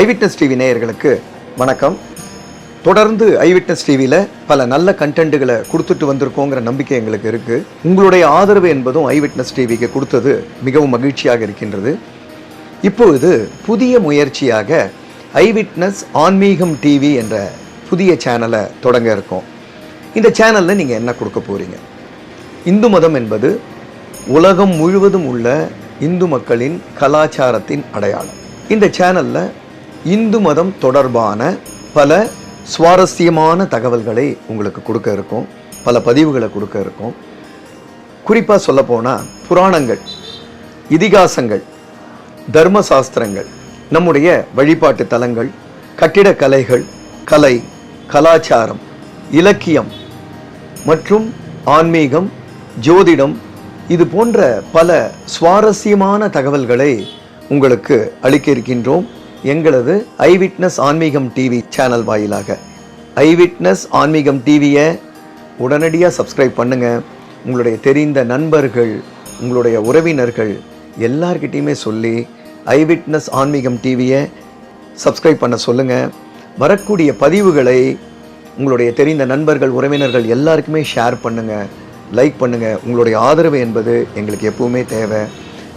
Eyewitness TV நேயர்களுக்கு வணக்கம். தொடர்ந்து ஐவிட்னஸ் டிவியில் பல நல்ல கண்டென்ட்டுகளை கொடுத்துட்டு வந்திருக்கோங்கிற நம்பிக்கை எங்களுக்கு இருக்குது உங்களுடைய ஆதரவு என்பதும் ஐவிட்னஸ் டிவிக்கு கொடுத்தது மிகவும் மகிழ்ச்சியாக இருக்கின்றது. இப்பொழுது புதிய முயற்சியாக ஐவிட்னஸ் ஆன்மீகம் டிவி என்ற புதிய சேனலை தொடங்க இருக்கோம். இந்த சேனலில் நீங்கள் என்ன கொடுக்க போகிறீங்க இந்து மதம் என்பது உலகம் முழுவதும் உள்ள இந்து மக்களின் கலாச்சாரத்தின் அடையாளம். இந்த சேனலில் இந்து மதம் தொடர்பான பல சுவாரஸ்யமான தகவல்களை உங்களுக்கு கொடுக்க இருக்கோம். பல பதிவுகளை கொடுக்க இருக்கும். குறிப்பாக சொல்லப்போனால் புராணங்கள் இதிகாசங்கள் தர்ம சாஸ்திரங்கள் நம்முடைய வழிபாட்டு தலங்கள் கட்டிடக்கலைகள் கலை கலாச்சாரம் இலக்கியம் மற்றும் ஆன்மீகம் ஜோதிடம் இது போன்ற பல சுவாரஸ்யமான தகவல்களை உங்களுக்கு அளிக்க இருக்கின்றோம். எங்களது ஐ விட்னஸ் ஆன்மீகம் டிவி சேனல் வாயிலாக. ஐ விட்னஸ் ஆன்மீகம் டிவியை உடனடியாக சப்ஸ்கிரைப் பண்ணுங்கள் உங்களுடைய தெரிந்த நண்பர்கள் உங்களுடைய உறவினர்கள் எல்லார்கிட்டயுமே சொல்லி ஐ விட்னஸ் ஆன்மீகம் டிவியை சப்ஸ்கிரைப் பண்ண சொல்லுங்கள் வரக்கூடிய பதிவுகளை உங்களுடைய தெரிந்த நண்பர்கள் உறவினர்கள் எல்லாருக்குமே ஷேர் பண்ணுங்கள் லைக் பண்ணுங்கள் உங்களுடைய ஆதரவு என்பது எங்களுக்கு எப்பவுமே தேவை.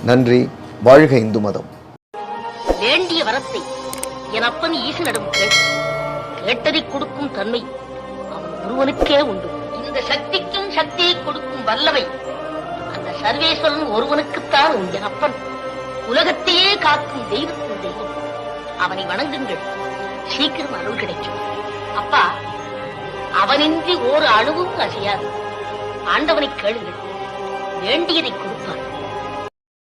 நன்றி. வாழ்க இந்து மதம். வேண்டிய வரத்தை என் அப்பன் ஈசனிடம் கேட்டதை கொடுக்கும் தன்மை அவன் ஒருவனுக்கே உண்டு. இந்த சக்திக்கும் சக்தியை கொடுக்கும் வல்லவை அந்த சர்வேஸ்வரன் ஒருவனுக்குத்தான் உண்டு என் அப்பன். உலகத்தையே காக்கும் தெய்வத்தின் தெய்வம். அவனை வணங்குங்கள். சீக்கிரம் அருள் கிடைக்கும். அப்பா அவனின்றி ஓர் அணுவும் அசையாது. ஆண்டவனை கேளுங்கள். வேண்டியதை கொடு.